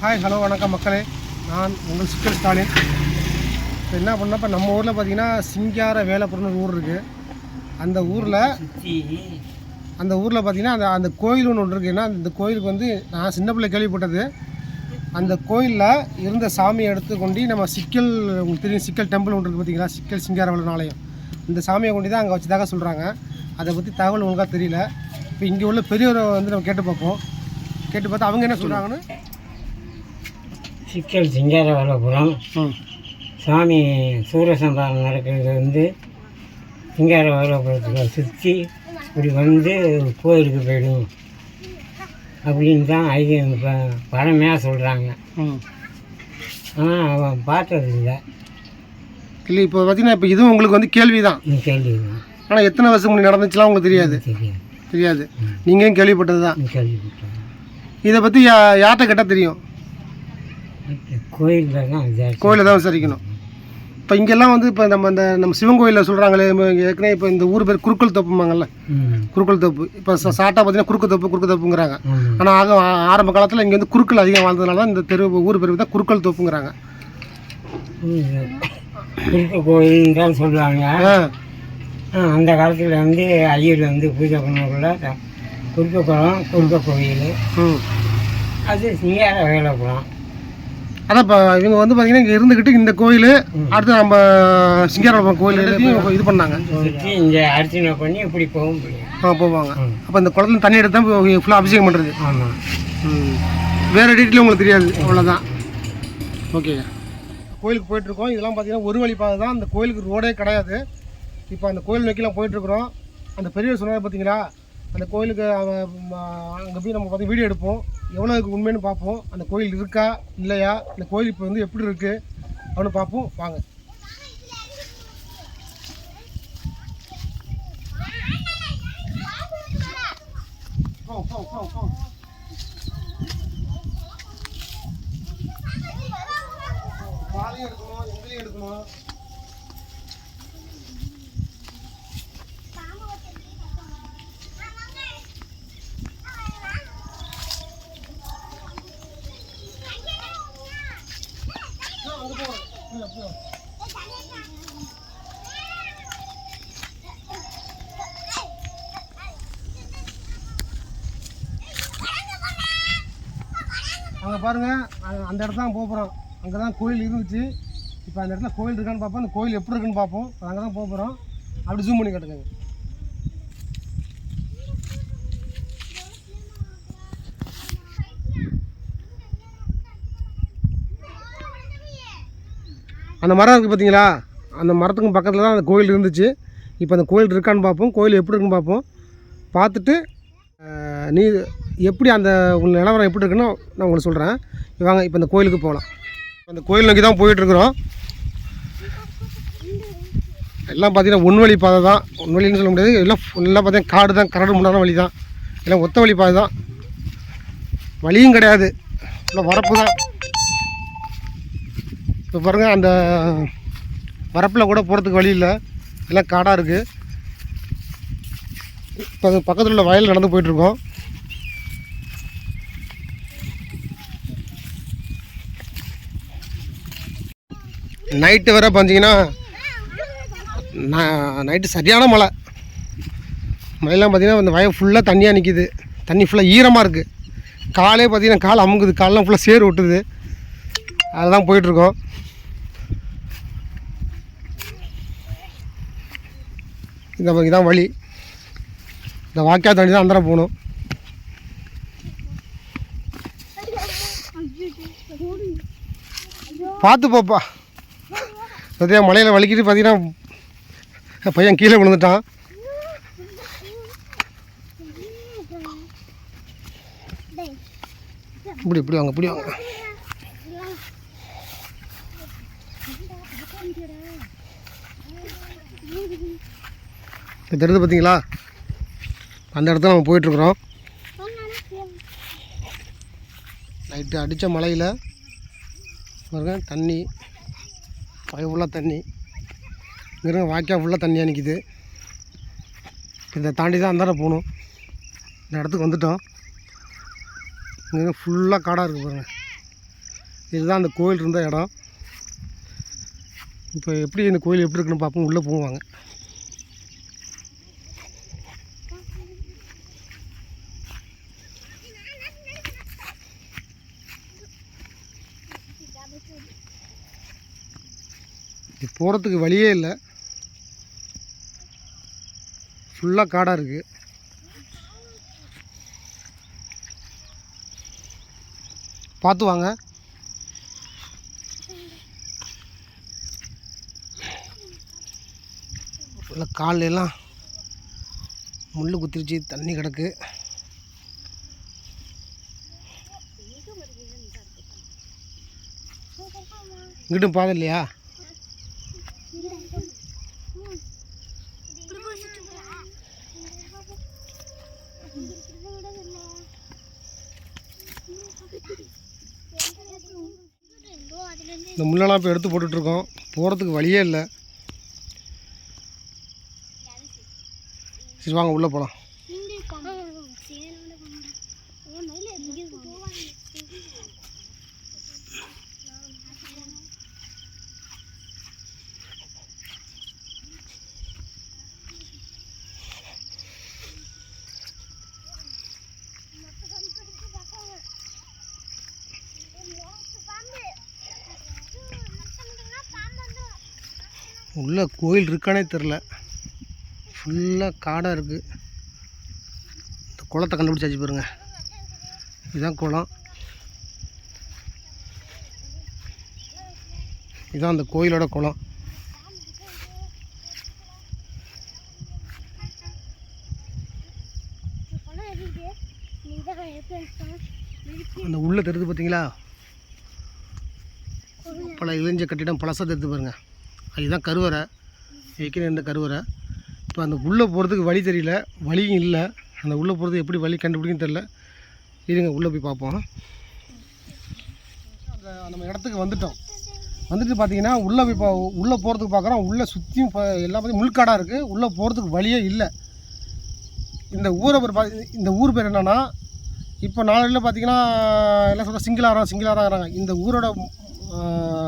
Hi hello வணக்கம் மக்களே. நான் உங்கள் சிக்கல் ஸ்டாலின். இப்போ என்ன பண்ணால் இப்போ நம்ம ஊரில் பார்த்தீங்கன்னா சிங்கார வேலைப்புறம்னு ஒரு ஊர் இருக்குது அந்த ஊரில் அந்த ஊரில் பார்த்தீங்கன்னா அந்த அந்த கோயில் ஒன்று இருக்குது ஏன்னா அந்த கோயிலுக்கு வந்து நான் சின்ன பிள்ளை கேள்விப்பட்டது. அந்த கோயிலில் இருந்த சாமியை எடுத்து கொண்டு நம்ம சிக்கல் உங்களுக்கு தெரியும் சிக்கல் டெம்பிள் ஒன்று இருக்குது பார்த்தீங்களா சிக்கல் சிங்கார வேலை ஆலயம். இந்த சாமியை கொண்டு தான் அங்கே வச்சதாக சொல்கிறாங்க அதை பற்றி தகவல் ஒழுங்காக தெரியல. இப்போ இங்கே உள்ள பெரியவரை வந்து நம்ம கேட்டு பார்ப்போம். கேட்டு பார்த்தா அவங்க என்ன சொல்கிறாங்கன்னு சிக்கல் சிங்காரவரபுரம் ம். சாமி சூரசம்பாரம் நடக்கிறது வந்து சிங்காரவரபுரத்தில் சுற்றி இப்படி வந்து கோயிலுக்கு போயிடும். அப்படின்னு தான் ஐயம் இப்போ பழமையாக சொல்கிறாங்க ம். ஆனால் அவன் பார்த்தது இல்லை. இல்லை இப்போ பார்த்தீங்கன்னா இப்போ இதுவும் உங்களுக்கு வந்து கேள்வி தான் கேள்வி தான் ஆனால் எத்தனை வருஷம் முன்னாடி நடந்துச்சுலாம் உங்களுக்கு தெரியாது. தெரியாது. தெரியாது. நீங்களும் கேள்விப்பட்டது தான் நீ கேள்விப்பட்டேன் இதை பற்றி யா யார்கிட்ட கேட்டால் தெரியும்? கோயிலில் தான் கோயிலில் தான் விசாரிக்கணும். இப்போ இங்கெல்லாம் வந்து இப்போ நம்ம இந்த நம்ம சிவன் கோயிலில் சொல்கிறாங்களே ஏற்கனவே இப்போ இந்த ஊர் பேர் குறுக்கல் தோப்புமாங்கல்ல குறுக்கல் தோப்பு. இப்போ ச- சாட்டா பார்த்தீங்கன்னா குறுக்கு தோப்பு குறுக்கு தோப்புங்கிறாங்க. ஆனால் ஆக ஆரம்ப காலத்தில் இங்கே வந்து குறுக்கள் அதிகம் வாழ்ந்ததுனால தான் இந்த தெரு ஊர் பேர் தான் குறுக்கல் தோப்புங்கிறாங்க. குறுக்க கோயில்னு தான் சொல்லுவாங்க. அந்த காலத்தில் வந்து ஐயர் வந்து பூஜை பண்ணக்குள்ள குறுக்க குளம் குறுக்க கோயில் ம். அது சிங்கார வேலைப்புறம் அதான் இப்போ இவங்க வந்து பார்த்தீங்கன்னா இங்கே இருந்துக்கிட்டு இந்த கோயில் அடுத்து நம்ம சிங்காரபுரம் கோயில் எல்லாத்தையும் இது பண்ணாங்க. இங்கே அர்ச்சனை பண்ணி இப்படி போக முடியும் ஆ போவாங்க. அப்போ இந்த குளத்துல தண்ணி எடுத்து தான் ஃபுல்லாக அபிஷேகம் பண்ணுறது வேறு டீட்டெயில் உங்களுக்கு தெரியாது அவ்வளோதான் ஓகே கோயிலுக்கு போயிட்டுருக்கோம். இதெல்லாம் பார்த்தீங்கன்னா ஒரு வழி பாதை தான். அந்த கோயிலுக்கு ரோடே கிடையாது. இப்போ அந்த கோயில் நோக்கிலாம் போயிட்டுருக்குறோம். அந்த பெரியவர் சொன்னார் பார்த்தீங்களா அந்த கோயிலுக்கு அங்கே போய் நம்ம பார்த்து வீடியோ எடுப்போம். எவ்வளோ உண்மைன்னு பார்ப்போம். அந்த கோயில் இருக்கா இல்லையா? அந்த கோயில் இப்போ வந்து எப்படி இருக்குது அப்படின்னு பார்ப்போம். வாங்க. போ, போ, போ, போ. பாலையும் எடுக்கணும் எங்களையும் எடுக்கணும். அங்கே பாருங்க அந்த இடத்துல தான் போக போகிறோம் அங்கே தான் கோயில் இருந்துச்சு. இப்போ அந்த இடத்துல கோயில் இருக்கான்னு பார்ப்போம். அந்த கோயில் எப்படி இருக்குன்னு பார்ப்போம். அங்கே தான் போக போகிறோம் அப்படி ஜூம் பண்ணி கட்டுங்க. அந்த மரம் இருக்குது பார்த்தீங்களா அந்த மரத்துக்கும் பக்கத்தில் தான் அந்த கோயில் இருந்துச்சு. இப்போ அந்த கோயில் இருக்கான்னு பார்ப்போம். கோயில் எப்படி இருக்குன்னு பார்ப்போம். பார்த்துட்டு நீ எப்படி அந்த உங்கள் நிலவரம் எப்படி இருக்குன்னு நான் உங்களுக்கு சொல்கிறேன் வாங்க இப்போ அந்த கோயிலுக்கு போகலாம் அந்த கோயில் நோக்கி தான் போயிட்டுருக்குறோம் எல்லாம் பார்த்தீங்கன்னா ஒன் வழி பாதை தான். ஒன்வழின்னு சொல்ல முடியாது. எல்லாம் எல்லாம் பார்த்தீங்கன்னா காடு தான் கரடு முன்னான வழி தான். எல்லாம் ஒத்த வழி பாதை தான். வழியும் கிடையாது. எல்லாம் வரப்பு தான். இப்போ பாருங்கள் அந்த வரப்பில் கூட போகிறதுக்கு வழி இல்லை. எல்லாம் காடாக இருக்குது இப்போ அது பக்கத்தில் உள்ள வயல் நடந்து போயிட்டுருக்கோம் நைட்டு வேற பார்த்தீங்கன்னா நைட்டு சரியான மழை. மழையெல்லாம் பார்த்தீங்கன்னா அந்த வயல் ஃபுல்லாக தண்ணியாக நிற்கிது தண்ணி ஃபுல்லாக ஈரமாக இருக்குது காலே பார்த்தீங்கன்னா கால் அமுங்குது. காலெலாம் ஃபுல்லாக சேர் ஒட்டுது. அதுதான் போயிட்டுருக்கோம் இந்த இதான் வழி. இந்த வாக்கியா தாண்டி தான் அந்தரம் போகணும். பார்த்து போப்பா. பார்த்தீங்கன்னா மலையில் வலிக்கிட்டு பார்த்தீங்கன்னா பையன் கீழே விழுந்துட்டான். இப்படி இப்படி வாங்க இப்படி வாங்க. இப்போ தெரியுது பார்த்தீங்களா? அந்த இடத்துல நம்ம போயிட்டுருக்குறோம். நைட்டு அடித்த மலையில் பாருங்க தண்ணி. பய ஃபுல்லாக தண்ணி. இங்கே வாய்க்கா ஃபுல்லாக தண்ணியாக நிற்கிது இதை தாண்டி தான் அந்தாண்ட போகணும். இந்த இடத்துக்கு வந்துட்டோம். இங்கே ஃபுல்லாக காடாக இருக்குது பாருங்கள் இதுதான் அந்த கோயில் இருந்த இடம். இப்போ எப்படி இந்த கோயில் எப்படி இருக்குன்னு பார்ப்போம். உள்ளே போவாங்க. இது போகிறதுக்கு வழியே இல்லை. ஃபுல்லாக காடாக இருக்குது பார்த்து வாங்க. உள்ள கால்ல முள் குத்திருச்சு தண்ணி கிடக்கு. இங்கிட்டும் பாதை இல்லையா? இந்த முள்ளெல்லாம் இப்போ எடுத்து போட்டுட்ருக்கோம். போகிறதுக்கு வழியே இல்லை. சரி வாங்க உள்ளே போகலாம் உள்ளே கோயில் இருக்கானே தெரில ஃபுல்லாக காடாக இருக்குது இந்த குளத்தை கண்டுபிடிச்சாச்சு பாருங்க. இதுதான் குளம். இதுதான் அந்த கோயிலோட குளம். அந்த உள்ள தெரியுது பார்த்தீங்களா பல இளைஞ்ச கட்டிடம் பழசாக தெரியுது பாருங்க. இதுதான் கருவறை. ஏற்கனவே இருந்த கருவறை. இப்போ அந்த உள்ளே போகிறதுக்கு வழி தெரியல. வழியும் இல்லை. அந்த உள்ளே போகிறது எப்படி வழி கண்டுபிடிக்கும் தெரில இருங்க உள்ளே போய் பார்ப்போம். அந்த நம்ம இடத்துக்கு வந்துட்டோம். வந்துட்டு பார்த்தீங்கன்னா உள்ளே போய் பா உள்ளே போகிறதுக்கு பார்க்குறோம். உள்ளே சுற்றியும் இப்போ எல்லாம் பார்த்து முள்காடாக இருக்குது உள்ளே போகிறதுக்கு வழியே இல்லை. இந்த ஊரை பேர் இந்த ஊர் பேர் என்னென்னா இப்போ நாளையில் பார்த்தீங்கன்னா எல்லாம் சொல்கிற சிங்களாரம் சிங்களாராங்கிறாங்க இந்த ஊரோட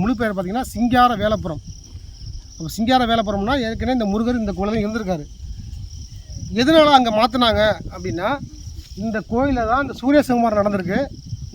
முழு பேர் பார்த்தீங்கன்னா சிங்கார வேலப்புரம் அப்போ சிங்கார போகிறோம்னா ஏற்கனவே இந்த முருகர் இந்த குலதெய்வம் இருந்திருக்காரு. எதனால அங்கே மாற்றினாங்க அப்படின்னா இந்த கோயிலில் தான் இந்த சூரிய சகுமாரம் நடந்திருக்கு.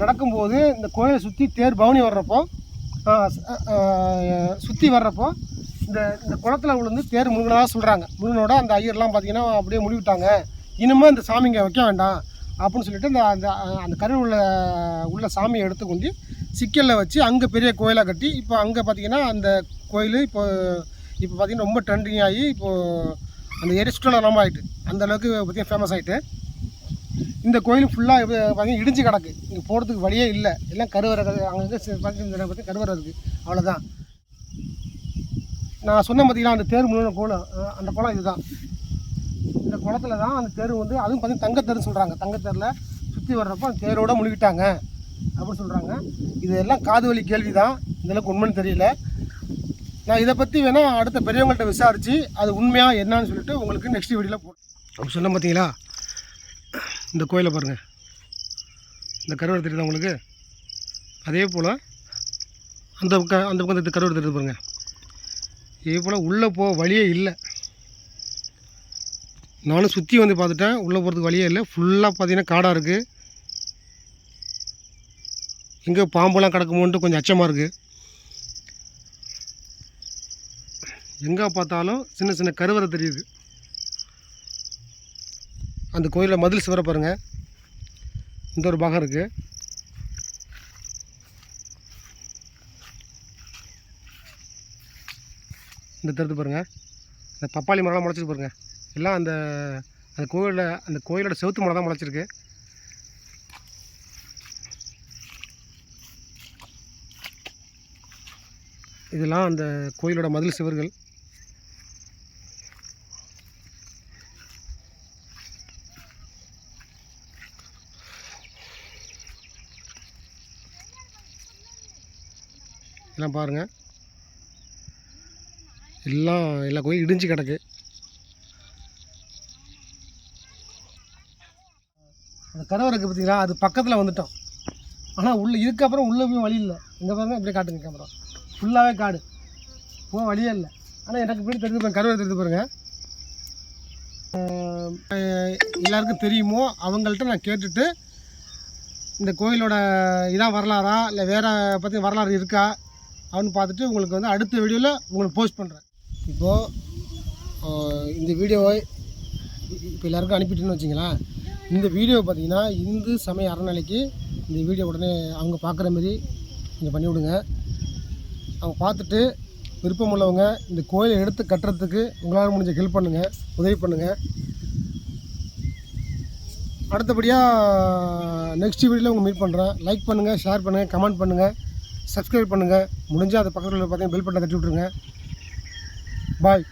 நடக்கும்போது இந்த கோயிலை சுற்றி தேர் பவனி வர்றப்போ சுற்றி வர்றப்போ இந்த இந்த குளத்தில் விழுந்து தேர் முருகனாக சொல்கிறாங்க முருகனோட அந்த ஐயர்லாம் பார்த்தீங்கன்னா அப்படியே முடிவிட்டாங்க இனிமேல் இந்த சாமிங்க வைக்க வேண்டாம் அப்படின்னு சொல்லிட்டு இந்த அந்த அந்த கரு உள்ள உள்ள சாமியை எடுத்துக்கொண்டு சிக்கலில் வச்சு அங்கே பெரிய கோயிலாக கட்டி இப்போ அங்கே பார்த்தீங்கன்னா அந்த கோயில் இப்போ இப்போ பார்த்தீங்கன்னா ரொம்ப ட்ரெண்டிங் ஆகி இப்போது அந்த ஏரியா ரொம்ப ஆகிட்டு அந்த அளவுக்கு பார்த்தீங்கன்னா ஃபேமஸ் ஆகிட்டு இந்த கோயில் ஃபுல்லாக பார்த்தீங்கன்னா இடிஞ்சு கிடக்கு. இங்கே போகிறதுக்கு வழியே இல்லை. எல்லாம் கருவறை அங்கங்கே பார்த்தீங்கன்னா கருவறை இருக்குது அவ்வளோதான் நான் சொன்ன பார்த்தீங்கன்னா அந்த தேர் முழுவதும் கோலம் அந்த குளம் இதுதான். இந்த குளத்துல தான் அந்த தேர் வந்து அதுவும் பார்த்திங்கன்னா தங்கத்தேர்னு சொல்கிறாங்க தங்கத்தேரில் சுற்றி வர்றப்போ அந்த தேரோட முழுகிட்டாங்க. அப்படின்னு சொல்கிறாங்க இது எல்லாம் காது வலி கேள்வி தான் இதெல்லாம் உண்மைன்னு தெரியல. நான் இதை பற்றி வேணால் அடுத்த பெரியவங்கள்ட்ட விசாரித்து அது உண்மையாக என்னன்னு சொல்லிட்டு உங்களுக்கு நெக்ஸ்ட் வீடியோவில் போ அப்படி சொன்ன பார்த்தீங்களா? இந்த கோயிலை பாருங்கள் இந்த கருவறை தெரியுது உங்களுக்கு? அதே போல் அந்த பக்கம் அந்த பக்கம் இந்த கருவறை தெரியுது பாருங்கள் இதே போல் உள்ளே போக வழியே இல்லை. நானும் சுற்றி வந்து பார்த்துட்டேன். உள்ளே போகிறதுக்கு வழியே இல்லை. ஃபுல்லாக பார்த்தீங்கன்னா காடாக இருக்குது எங்கே பாம்பெல்லாம் கிடக்குமோன்ட்டு கொஞ்சம் அச்சமாக இருக்குது எங்கே பார்த்தாலும் சின்ன சின்ன கருவறை தெரியுது. அந்த கோயிலில் மதில் சிவரை பாருங்கள் இந்த ஒரு பாகம் இருக்குது இந்த தடுத்து பாருங்கள் இந்த பப்பாளி மரம்லாம் முளைச்சிட்டு பாருங்க. எல்லாம் அந்த அந்த கோயிலில் அந்த கோயிலோட செவுத்து மரம் தான் முளைச்சிருக்கு. இதெல்லாம் அந்த கோயிலோட மதில் சுவர்கள். எல்லாம் பாருங்கள் எல்லாம் எல்லா கோயிலும் இடிஞ்சு கிடக்கு. அந்த கதவை இருக்குது பார்த்தீங்களா அது பக்கத்தில் வந்துட்டோம். ஆனால் உள்ளே இதுக்கப்புறம் உள்ளே போய் வழி இல்லை. இங்கே பாருங்கள் இப்படியே காட்டுங்க கேமரா ஃபுல்லாகவே காடு. போக வழியே இல்லை. ஆனால் எனக்கு இப்படி தெரிஞ்சு பாருங்க கருவை தெரிஞ்சு பாருங்கள் எல்லாருக்கும் தெரியுமோ? அவங்கள்ட்ட நான் கேட்டுட்டு இந்த கோயிலோட இதான் வரலாறா? இல்லை வேறு பற்றி வரலாறு இருக்கா? அப்படின்னு பார்த்துட்டு உங்களுக்கு வந்து அடுத்த வீடியோவில் உங்களுக்கு போஸ்ட் பண்ணுறேன் இப்போது இந்த வீடியோவை இப்போ எல்லாருக்கும் அனுப்பிட்டுன்னு வச்சிங்களேன். இந்த வீடியோ பார்த்தீங்கன்னா இந்து சமய அறநிலைக்கு இந்த வீடியோ உடனே அவங்க பார்க்குற மாதிரி நீங்கள் பண்ணிவிடுங்க அவங்க பார்த்துட்டு விருப்பம் உள்ளவங்க இந்த கோயிலை எடுத்து கட்டுறதுக்கு உங்களால் முடிஞ்ச ஹெல்ப் பண்ணுங்கள் உதவி பண்ணுங்கள் அடுத்தபடியாக நெக்ஸ்ட் வீடியோவில் உங்கள் மீட் பண்ணுறேன் லைக் பண்ணுங்கள் ஷேர் பண்ணுங்கள் கமெண்ட் பண்ணுங்கள் சப்ஸ்கிரைப் பண்ணுங்கள் முடிஞ்சால் அது பக்கத்தில் பார்த்தீங்கன்னா பெல் பட்டனை தட்டி விட்ருங்க பாய்